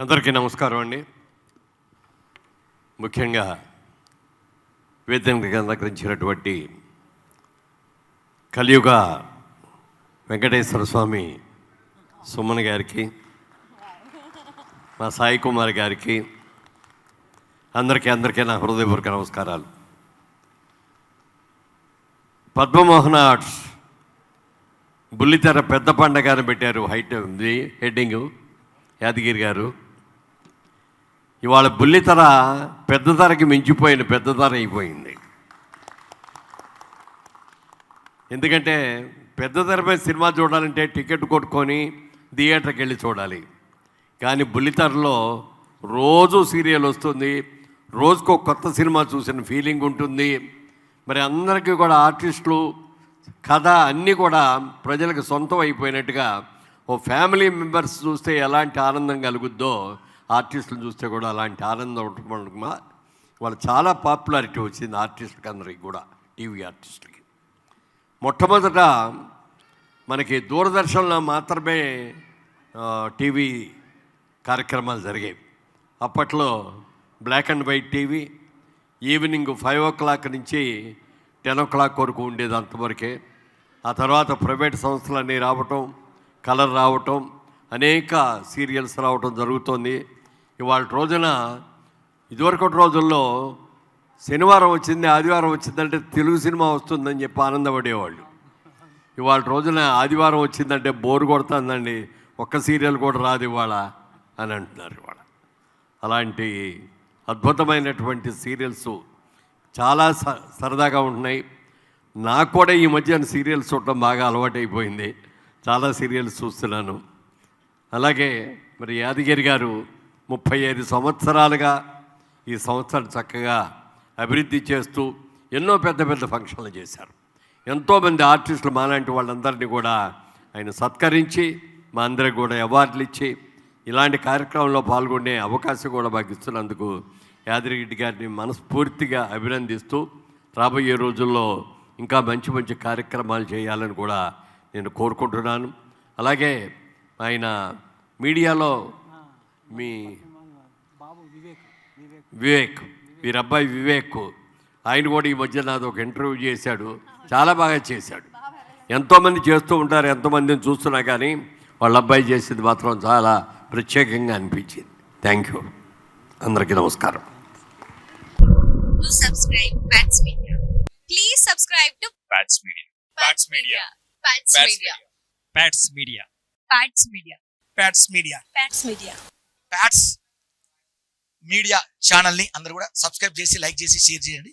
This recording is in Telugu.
అందరికీ నమస్కారం అండి. ముఖ్యంగా వేదికగా అలంకరించినటువంటి కలియుగ వెంకటేశ్వర స్వామి సుమన్ గారికి మా సాయి కుమార్ గారికి అందరికీ అందరికీ నా హృదయపూర్వక నమస్కారాలు. పద్మమోహన ఆర్ట్స్ బుల్లితెర పెద్ద పండగని పెట్టారు హైట్ హెడ్డింగ్ యాదగిరి గారు. ఇవాళ బుల్లితెర పెద్ద ధరకి మించిపోయిన పెద్ద ధర అయిపోయింది. ఎందుకంటే పెద్ద ధరపై సినిమా చూడాలంటే టికెట్ కొట్టుకొని థియేటర్కి వెళ్ళి చూడాలి. కానీ బుల్లితెరలో రోజు సీరియల్ వస్తుంది. రోజుకో కొత్త సినిమా చూసిన ఫీలింగ్ ఉంటుంది. మరి అందరికీ కూడా ఆర్టిస్టులు కథ అన్నీ కూడా ప్రజలకు సొంతం అయిపోయినట్టుగా ఓ ఫ్యామిలీ మెంబర్స్ చూస్తే ఎలాంటి ఆనందం కలుగుద్దో ఆర్టిస్టులు చూస్తే కూడా అలాంటి ఆనందం ఉంటుంది వాళ్ళు చాలా పాపులారిటీ వచ్చింది ఆర్టిస్టులకి అందరికి కూడా టీవీ ఆర్టిస్టులకి. మొట్టమొదట మనకి దూరదర్శన్లో మాత్రమే టీవీ కార్యక్రమాలు జరిగేవి. అప్పట్లో black and white TV evening five o'clock నుంచి టెన్ ఓ క్లాక్ వరకు ఉండేది అంతవరకే. ఆ తర్వాత ప్రైవేట్ సంస్థలన్నీ రావటం కలర్ రావటం అనేక సీరియల్స్ రావటం జరుగుతోంది. ఇవాళ రోజున ఇదివరకటి రోజుల్లో శనివారం వచ్చింది ఆదివారం వచ్చిందంటే తెలుగు సినిమా వస్తుందని చెప్పి ఆనందపడేవాళ్ళు. ఇవాళ రోజున ఆదివారం వచ్చిందంటే బోరు కొడుతుందండి ఒక్క సీరియల్ కూడా రాదు ఇవాళ అని అంటున్నారు ఇవాళ. అలాంటి అద్భుతమైనటువంటి సీరియల్స్ చాలా స సరదాగా ఉంటున్నాయి. నాకు కూడా ఈ మధ్యన సీరియల్స్ చూడటం బాగా అలవాటైపోయింది. చాలా సీరియల్స్ చూస్తున్నాను. అలాగే మరి యాదగిరి గారు ముప్పై ఐదు సంవత్సరాలుగా ఈ సంవత్సరం చక్కగా అభివృద్ధి చేస్తూ ఎన్నో పెద్ద పెద్ద ఫంక్షన్లు చేశారు. ఎంతోమంది ఆర్టిస్టులు మాలాంటి వాళ్ళందరినీ కూడా ఆయన సత్కరించి మా అందరికి కూడా అవార్డులు ఇచ్చి ఇలాంటి కార్యక్రమంలో పాల్గొనే అవకాశం కూడా మాకు ఇస్తున్నందుకు యాదగిరెడ్డి గారిని మనస్ఫూర్తిగా అభినందిస్తూ రాబోయే రోజుల్లో ఇంకా మంచి మంచి కార్యక్రమాలు చేయాలని కూడా నేను కోరుకుంటున్నాను. అలాగే ఆయన మీడియాలో మీ బాబు వివేక్ వీరి అబ్బాయి వివేక్ ఆయన కూడా ఈ మధ్య నాది ఒక ఇంటర్వ్యూ చేశాడు చాలా బాగా చేశాడు ఎంతోమంది చేస్తూ ఉంటారు ఎంతోమందిని చూస్తున్నా కానీ వాళ్ళ అబ్బాయి చేసేది మాత్రం చాలా ప్రత్యేకంగా అనిపించింది థ్యాంక్ యూ అందరికీ నమస్కారం. Please subscribe to Pats Media. Pats Media. Pats Media. Pats Media. Pats Media. Pats Media. Pats Media. Pats Media ఛానల్ని అందరూ కూడా సబ్స్క్రైబ్ చేసి లైక్ చేసి షేర్ చేయండి.